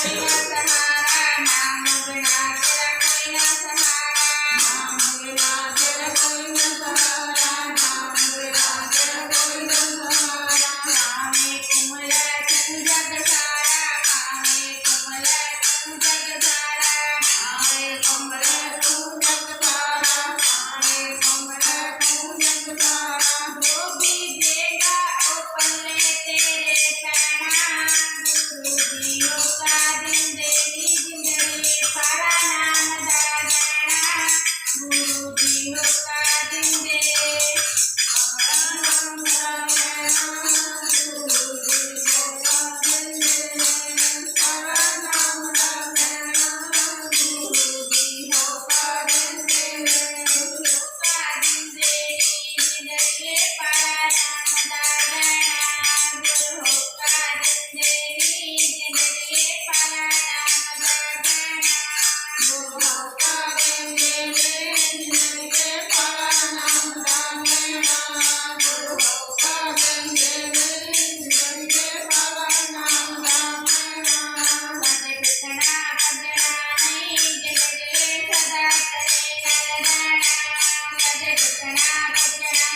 Shri Krishna, Krishna.